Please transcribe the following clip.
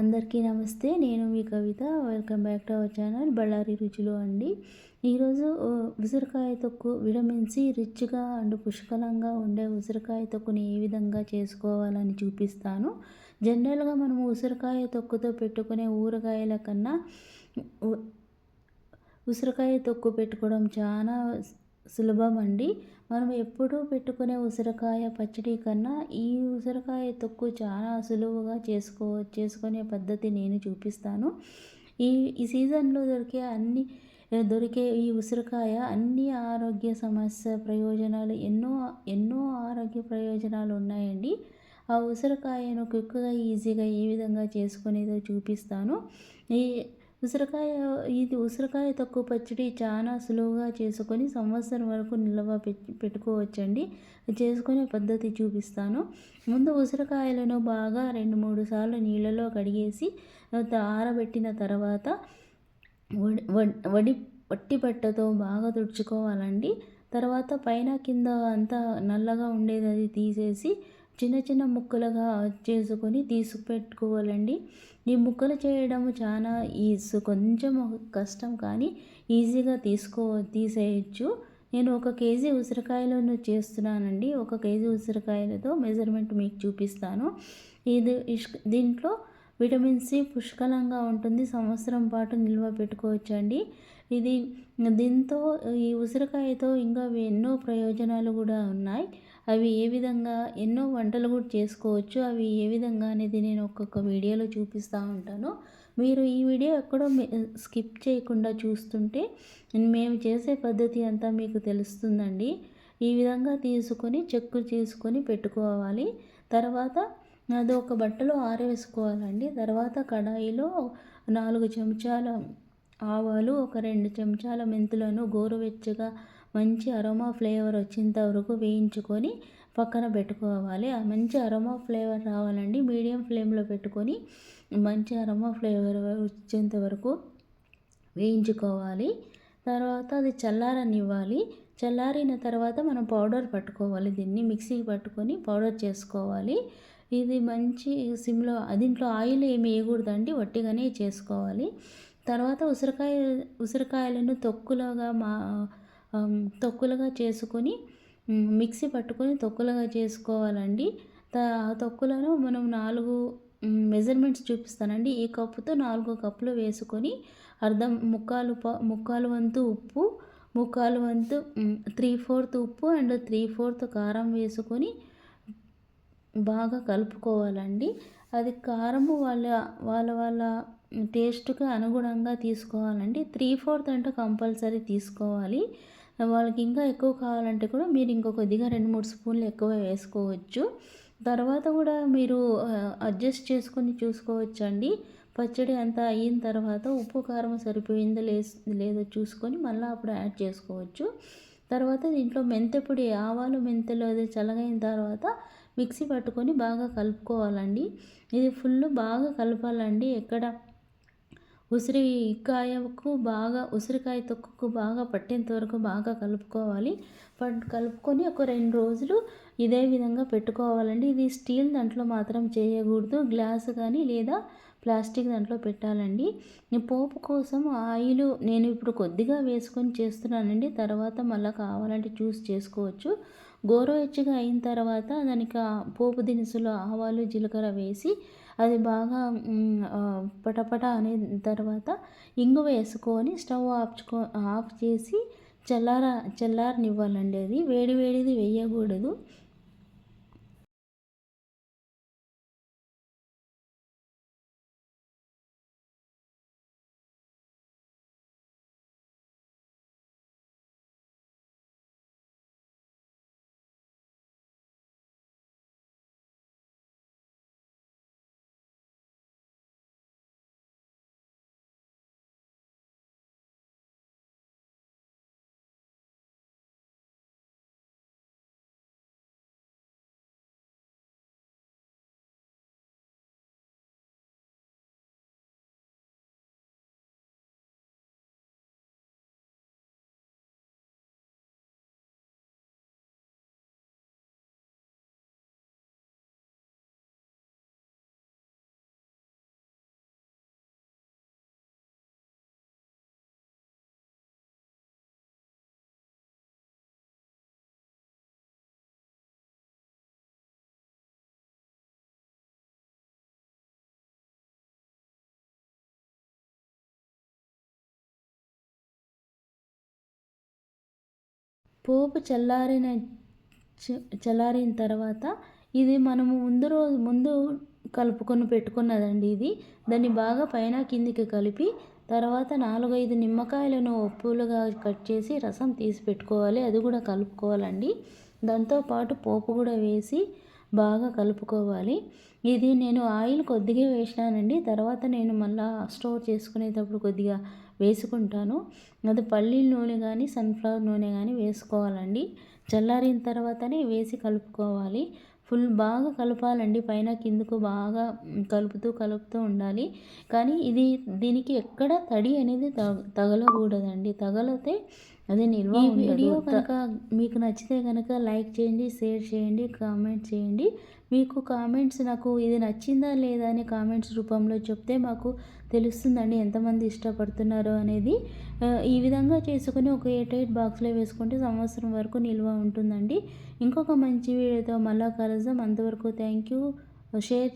అందరికీ నమస్తే. నేను మీ Kavitha. Welcome back to our channel Ballari Ruchulu అండి. ఈరోజు ఉసిరికాయ తొక్కు విటమిన్ సి రిచ్గా అండ్ పుష్కలంగా ఉండే ఉసిరికాయ తొక్కుని ఏ విధంగా చేసుకోవాలని చూపిస్తాను. జనరల్గా మనం ఉసిరికాయ తొక్కుతో పెట్టుకునే ఊరగాయల కన్నా ఉసిరికాయ తొక్కు పెట్టుకోవడం చాలా సులభం అండి మనం ఎప్పుడూ పెట్టుకునే ఉసిరికాయ పచ్చడి కన్నా ఈ ఉసిరికాయ తొక్కు చాలా సులువుగా చేసుకో చేసుకునే పద్ధతి నేను చూపిస్తాను. ఈ ఈ సీజన్లో దొరికే అన్ని దొరికే ఈ ఉసిరికాయ అన్ని ఆరోగ్య సమస్య ప్రయోజనాలు ఎన్నో ఎన్నో ఆరోగ్య ప్రయోజనాలు ఉన్నాయండి. ఆ ఉసిరికాయను క్విక్గా ఈజీగా ఏ విధంగా చేసుకునేదో చూపిస్తాను. ఈ ఉసిరికాయ ఇది ఉసిరికాయ తక్కువ పచ్చడి చాలా సులువుగా చేసుకొని సంవత్సరం వరకు నిల్వ పెట్టుకోవచ్చండి. చేసుకునే పద్ధతి చూపిస్తాను. ముందు ఉసిరికాయలను బాగా రెండు మూడు సార్లు నీళ్ళలో కడిగేసి ఆరబెట్టిన తర్వాత వడి వట్టి బట్టతో బాగా తుడుచుకోవాలండి. తర్వాత పైన కింద అంతా నల్లగా ఉండేది అది తీసేసి చిన్న చిన్న ముక్కలుగా చేసుకొని తీసుకుపెట్టుకోవాలండి ఈ ముక్కలు చేయడం చాలా ఈజ్ కొంచెం కష్టం కానీ ఈజీగా తీసుకో తీసేయచ్చు. నేను ఒక కేజీ ఉసిరికాయలను చేస్తున్నానండి. ఒక కేజీ ఉసిరికాయలతో మెజర్మెంట్ మీకు చూపిస్తాను. ఇది దీంట్లో విటమిన్ సి పుష్కలంగా ఉంటుంది. సంవత్సరం పాటు నిల్వ పెట్టుకోవచ్చండి. ఇది దీంతో ఈ ఉసిరికాయతో ఇంకా ఎన్నో ప్రయోజనాలు కూడా ఉన్నాయి. అవి ఏ విధంగా ఎన్నో వంటలు కూడా చేసుకోవచ్చు. అవి ఏ విధంగా అనేది నేను ఒక్కొక్క వీడియోలో చూపిస్తూ ఉంటాను. మీరు ఈ వీడియో ఎక్కడో స్కిప్ చేయకుండా చూస్తుంటే మేము చేసే పద్ధతి అంతా మీకు తెలుస్తుందండి. ఈ విధంగా తీసుకొని చెక్కు చేసుకొని పెట్టుకోవాలి. తర్వాత అది ఒక బట్టలో ఆరవేసుకోవాలండి. తర్వాత కడాయిలో నాలుగు చెంచాల ఆవాలు ఒక రెండు చెంచాల మెంతులను గోరువెచ్చగా మంచి అరోమా ఫ్లేవర్ వచ్చేంత వరకు వేయించుకొని పక్కన పెట్టుకోవాలి. మంచి అరోమా ఫ్లేవర్ రావాలండి. మీడియం ఫ్లేమ్లో పెట్టుకొని మంచి అరోమా ఫ్లేవర్ వచ్చేంత వరకు వేయించుకోవాలి. తర్వాత అది చల్లారనివ్వాలి. చల్లారిన తర్వాత మనం పౌడర్ పట్టుకోవాలి. దీన్ని మిక్సీకి పట్టుకొని పౌడర్ చేసుకోవాలి. ఇది మంచి సిమ్లో దీంట్లో ఆయిల్ ఏమి వేయకూడదండి. వట్టిగానే చేసుకోవాలి. తర్వాత ఉసిరికాయ ఉసిరికాయలను తొక్కులుగా మా తొక్కులుగా చేసుకొని మిక్సీ పట్టుకొని తొక్కులుగా చేసుకోవాలండి. ఆ తొక్కులను మనం నాలుగు మెజర్మెంట్స్ చూపిస్తానండి. ఈ కప్పుతో నాలుగు కప్పులు వేసుకొని అర్ధం ముక్కాలు ముక్కాలు వంతు ఉప్పు ముక్కాలు వంతు త్రీ ఫోర్త్ ఉప్పు అండ్ త్రీ ఫోర్త్ కారం వేసుకొని బాగా కలుపుకోవాలండి. అది కారము వాళ్ళ వాళ్ళ వాళ్ళ టేస్ట్కి అనుగుణంగా తీసుకోవాలండి త్రీ ఫోర్త్ అంటే కంపల్సరీ తీసుకోవాలి. వాళ్ళకి ఇంకా ఎక్కువ కావాలంటే కూడా మీరు ఇంకో కొద్దిగా రెండు మూడు స్పూన్లు ఎక్కువ వేసుకోవచ్చు. తర్వాత కూడా మీరు అడ్జస్ట్ చేసుకొని చూసుకోవచ్చండి. పచ్చడి అంతా అయిన తర్వాత ఉప్పు కారం సరిపోయిందో లేదో చూసుకొని మళ్ళీ అప్పుడు యాడ్ చేసుకోవచ్చు. తర్వాత దీంట్లో మెంతెపొడి ఆవాలు మెంతులు అది చల్లగైన తర్వాత మిక్సీ పట్టుకొని బాగా కలుపుకోవాలండి. ఇది ఫుల్ బాగా కలపాలండి. ఎక్కడ ఉసిరికాయకు బాగా ఉసిరికాయ తొక్కుకు బాగా పట్టేంత వరకు బాగా కలుపుకోవాలి. కలుపుకొని ఒక రెండు రోజులు ఇదే విధంగా పెట్టుకోవాలండి. ఇది స్టీల్ దాంట్లో మాత్రం చేయకూడదు. గ్లాస్ కానీ లేదా ప్లాస్టిక్ దాంట్లో పెట్టాలండి. పోపు కోసం ఆయిల్ నేను ఇప్పుడు కొద్దిగా వేసుకొని చేస్తున్నానండి. తర్వాత మళ్ళీ కావాలంటే చూస్ చేసుకోవచ్చు. గోరువెచ్చగా అయిన తర్వాత దానికి పోపు దినుసులు ఆవాలు జీలకర్ర వేసి అది బాగా పటపట అనే తర్వాత ఇంగు వేసుకొని స్టవ్ ఆపుకో ఆఫ్ చేసి చల్లార చల్లారనివ్వాలండి అది. వేడి వేడిది వేయకూడదు. పోపు చల్లారిన చల్లారిన తర్వాత ఇది మనము ముందు రోజు ముందు కలుపుకొని పెట్టుకున్నదండి ఇది. దాన్ని బాగా పైన కిందికి కలిపి తర్వాత నాలుగైదు నిమ్మకాయలను ఉప్పులుగా కట్ చేసి రసం తీసి పెట్టుకోవాలి. అది కూడా కలుపుకోవాలండి. దాంతోపాటు పోపు కూడా వేసి బాగా కలుపుకోవాలి. ఇది నేను ఆయిల్ కొద్దిగా వేసినానండి. తర్వాత నేను మళ్ళీ స్టోర్ చేసుకునేటప్పుడు కొద్దిగా వేసుకుంటాను. అది పల్లీల నూనె కానీ సన్ఫ్లవర్ నూనె కానీ వేసుకోవాలండి. చల్లారిన తర్వాతనే వేసి కలుపుకోవాలి. ఫుల్ బాగా కలపాలండి. పైన కిందకు బాగా కలుపుతూ కలుపుతూ ఉండాలి. కానీ ఇది దీనికి ఎక్కడ తడి అనేది తగ తగలకూడదండి. తగలితే అది నిల్వ ఈ వీడియో కనుక మీకు నచ్చితే కనుక లైక్ చేయండి షేర్ చేయండి కామెంట్ చేయండి. మీకు కామెంట్స్ నాకు ఇది నచ్చిందా లేదా అని కామెంట్స్ రూపంలో చెప్తే మాకు తెలుస్తుందండి ఎంతమంది ఇష్టపడుతున్నారో అనేది. ఈ విధంగా చేసుకుని ఒక ఎయిట్ ఎయిట్ బాక్స్లో వేసుకుంటే సంవత్సరం వరకు నిల్వ ఉంటుందండి. ఇంకొక మంచి వీడియోతో మళ్ళా కలుద్దాం. అంతవరకు థ్యాంక్ యూ షేర్